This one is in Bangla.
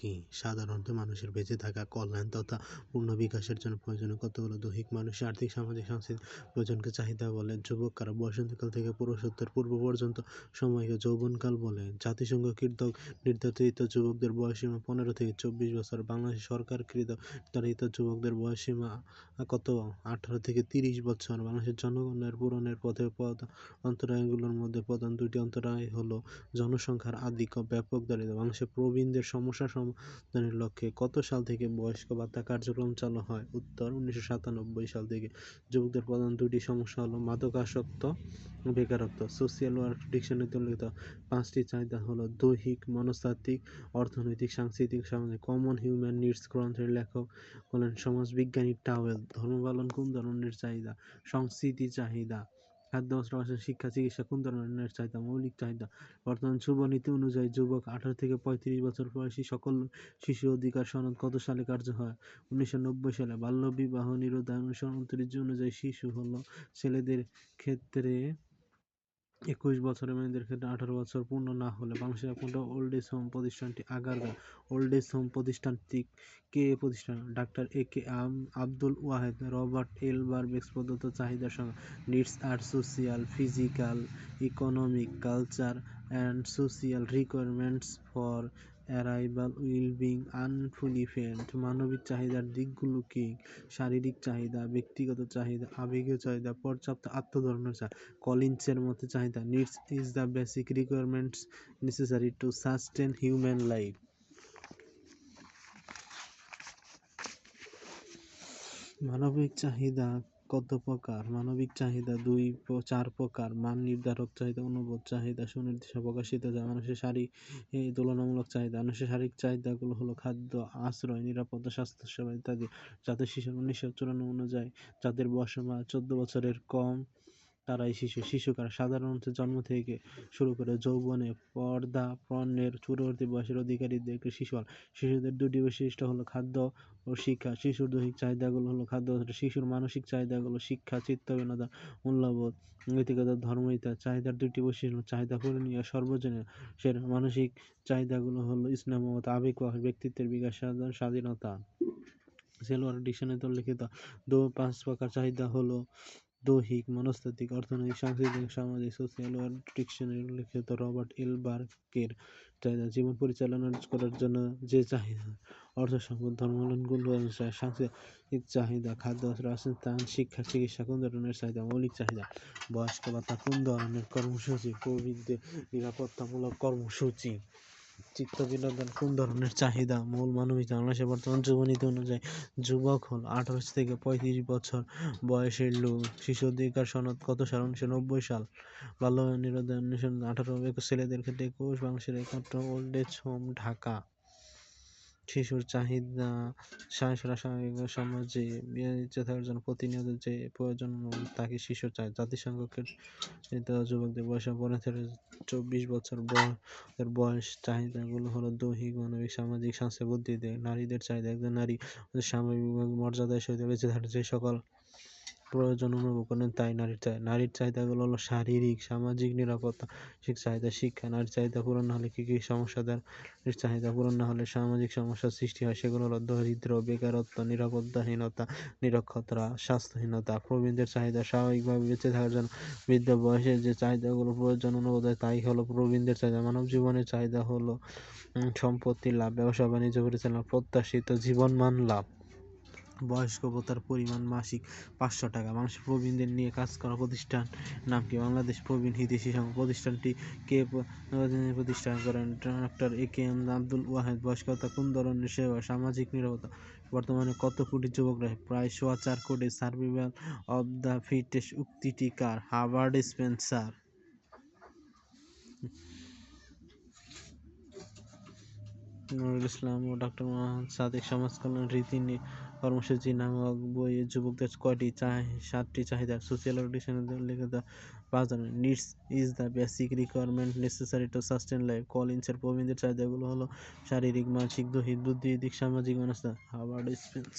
কি? সাধারণত মানুষের বেঁচে থাকা, কল্যাণ তথা পূর্ণ বিকাশের জন্য প্রয়োজনীয় কতগুলো দৈহিক মানুষের আর্থিক, সামাজিক, সাংস্কৃতিক প্রয়োজনকে চাহিদা বলে? যুবক যুবকরা বসন্তকাল থেকে পুরুষত্বের পূর্ব পর্যন্ত সময়কে যৌবনকাল বলে? জাতিসংঘ কৃতক নির্ধারিত যুবকদের বয়সীমা পনেরো থেকে চব্বিশ বছর। বাংলাদেশ সরকার কৃত নির্ধারিত যুবকদের বয়সীমা কত? আঠারো থেকে তিরিশ বছর। বাংলাদেশের জনগণের পূরণের পথে পথ অন্তরায়গুলোর মধ্যে প্রধান দুটি অন্তরায় হলো জনসংখ্যার আধিক্য ব্যাপক দারিদ্র বাংলাদেশের প্রবীণদের সমস্যা সমাধানের লক্ষ্যে কত সাল থেকে বয়স্ক ভাতা কার্যক্রম চালু হয়? উত্তর, উনিশশো সাতানব্বই সাল থেকে। যুবকদের প্রধান দুটি সমস্যা হলো মাদকাসক্ত, বেকারত্ব, সোশিয়াল ওয়ার্ক ডিকশনারিতে উল্লেখিত পাঁচটি চাহিদা হলো দৈহিক, মনস্তাত্ত্বিক, অর্থনৈতিক, সাংস্কৃতিক, সামাজিক। কমন হিউম্যান নিডস গ্রন্থের লেখক হলেন সমাজবিজ্ঞানী টাওয়েল। ধর্ম পালন কোন ধরনের চাহিদা? সংস্কৃতি চাহিদা। খাদ্য বস্ত্র শিক্ষা, চিকিৎসা কোন ধরনের চাহিদা? মৌলিক চাহিদা। বর্তমান যুব নীতি অনুযায়ী যুবক আঠারো থেকে পঁয়ত্রিশ বছর বয়সী সকল শিশু অধিকার সনদ কত সালে কার্য হয় উনিশশো নব্বই সালে বাল্য বিবাহ নিরোধ উনত্রিশ অনুযায়ী শিশু হল ছেলেদের ক্ষেত্রে একুশ বছরের মেয়েদের ক্ষেত্রে আঠারো বছর পূর্ণ না হলে বাংলাদেশের একমাত্র ওল্ড এজ হোম প্রতিষ্ঠানটি আগারগা ওল্ড এজ হোম প্রতিষ্ঠানটি কে প্রতিষ্ঠান? Doctor A K M, Abdul Wahed, Robert L বারবেক্স প্রদত্ত চাহিদা সঙ্গে needs R social physical economic culture and social requirements for arrival well being unfulfilled মানবিক চাহিদার দিকগুলো কি? শারীরিক চাহিদা, ব্যক্তিগত চাহিদা, আবেগীয় চাহিদা, পর্যাপ্ত আত্মধর্মের চাহিদা, কলিন্সের মতো চাহিদা। Needs is the basic requirements necessary to sustain human life মানবিক চাহিদা কত প্রকার, মানবিক চাহিদা দুই চার প্রকার, মান নির্ধারক চাহিদা অনুবোধ চাহিদা, সুনির্দিষ্ট প্রকাশিত, যা মানুষের শারীরিক তুলনামূলক চাহিদা, মানুষের শারীরিক চাহিদাগুলো হলো খাদ্য, আশ্রয়, নিরাপত্তা স্বাস্থ্যসেবা ইত্যাদি। যাতে শিশু উনিশশো চুরানব্বই অনুযায়ী, যাদের বয়স চোদ্দ বছরের কম তারাই শিশু। শিশু কারা সাধারণত জন্ম থেকে শুরু করে যৌবনে পর্দা, পণ্যের চূড়বর্তী বয়সের অধিকারীদেরকে শিশু শিশুদের দুটি বৈশিষ্ট্য হলো খাদ্য ও শিক্ষা। শিশুর দৈহিক চাহিদাগুলো হলো খাদ্য শিশুর মানসিক চাহিদাগুলো শিক্ষা চিত্ত বিনোদন মূল্যবোধ, নৈতিকতা ধর্মইতা চাহিদার দুটি বৈশিষ্ট্য চাহিদা পূরণীয় সর্বজনীন সে মানসিক চাহিদাগুলো হলো ইসলাম মত আবেগ ব্যক্তিত্বের বিকাশ সাধারণ স্বাধীনতা। সেলোয়ার ডিকশনারিতে উল্লিখিত দু পাঁচ প্রকার চাহিদা হলো দৈহিক মনস্তাত্ত্বিক, অর্থনৈতিক, সাংস্কৃতিক, সামাজিক সোশিয়াল ওয়ার্ক ডিকশনারি উল্লেখিত রবার্ট এল বার্কের চাহিদা জীবন পরিচালনা করার জন্য যে চাহিদা, অর্থ সম্পদ ধর্মাবলম্বনগুলো অনুসারে সাংস্কৃতিক চাহিদা, খাদ্য রাজস্থান শিক্ষা, চিকিৎসা, কোন ধরনের চাহিদা, মৌলিক চাহিদা, বয়স্ক ভাতা, কোন ধরনের কর্মসূচি প্রবৃদ্ধি নিরাপত্তামূলক কর্মসূচি। চিত্ত বিনোদন কোন ধরনের চাহিদা? মূল মানবিক বাংলাদেশের বর্তমান যুবনীতি অনুযায়ী যুবক হল আঠারো থেকে পঁয়ত্রিশ বছর বয়সের লোক। শিশু অধিকার সনদ কত সাল? উনিশশো নব্বই সাল। বাল্য নিরোধ উনিশশো আঠারো একুশ ছেলেদের ক্ষেত্রে একুশ, বাংলাদেশের একমাত্র ওল্ড এজ হোম ঢাকা। শিশুর চাহিদা সমাজে জন্য প্রতিনিয়ত যে প্রয়োজন তাকে শিশু চায় জাতিসংঘকে যুবকদের বয়স পনেরো থেকে চব্বিশ বছর বয়সের বয়স চাহিদাগুলো হলো দৈহিক, মানবিক, সামাজিক সাংস্কৃতিক বুদ্ধিতে নারীদের চাহিদা। একজন নারী সাময়িক মর্যাদায় সহিত বেঁচে যে সকল প্রয়োজন অনুভব করেন তাই নারীর চাহিদা নারীর চাহিদাগুলো হলো শারীরিক, সামাজিক নিরাপত্তা চাহিদা, শিক্ষা। নারীর চাহিদা পূরণ না হলে কী কী সমস্যা নারীর চাহিদা পূরণ না হলে সামাজিক সমস্যার সৃষ্টি হয়। সেগুলো হলো দরিদ্র, বেকারত্ব, নিরাপত্তাহীনতা, নিরক্ষরতা, স্বাস্থ্যহীনতা। প্রবীণদের চাহিদা স্বাভাবিকভাবে বেঁচে থাকার জন্য বৃদ্ধ বয়সের যে চাহিদাগুলো প্রয়োজন অনুভব হয় তাই হলো প্রবীণদের চাহিদা। মানব জীবনের চাহিদা হলো সম্পত্তি লাভ, ব্যবসা, বাণিজ্য, পরিচালনা, প্রত্যাশিত জীবনমান লাভ। বয়স্ক ভাতার পরিমাণ মাসিক পাঁচশো টাকা। মানুষের প্রবীণদের নিয়ে কাজ করা প্রতিষ্ঠান নাম কি? বাংলাদেশ প্রবীণ হিতেশী সংঘ প্রতিষ্ঠানটি কে প্রতিষ্ঠা করেন? Doctor A K M Abdul Wahed. বয়স্ক ভাতা কোন ধরনের সেবা? সামাজিক নিরাপত্তা। বর্তমানে কত কোটি যুবক রয়ে প্রায় সোয়া চার কোটি। সার্ভিভাল অব দ্য ফিটেস্ট উক্তিটি কার? Herbert Spencer. নুরুল ইসলাম ও ডক্টর মোহাম্মদ সাদেক সমাজ কল্যাণ রীতি কর্মসূচি নামক বইয়ে যুবকদের কয়টি সাতটি চাহিদা সোশ্যাল অডিশনের উল্লেখিত পাঁচ ধরনের needs is the basic requirement necessary to sustain life কলিন্সের প্রবীণদের চাহিদাগুলো হলো শারীরিক, মানসিক, দৈহিক বুদ্ধিদিক সামাজিক মনস্তা হাওয়ার্ড স্পেন্স।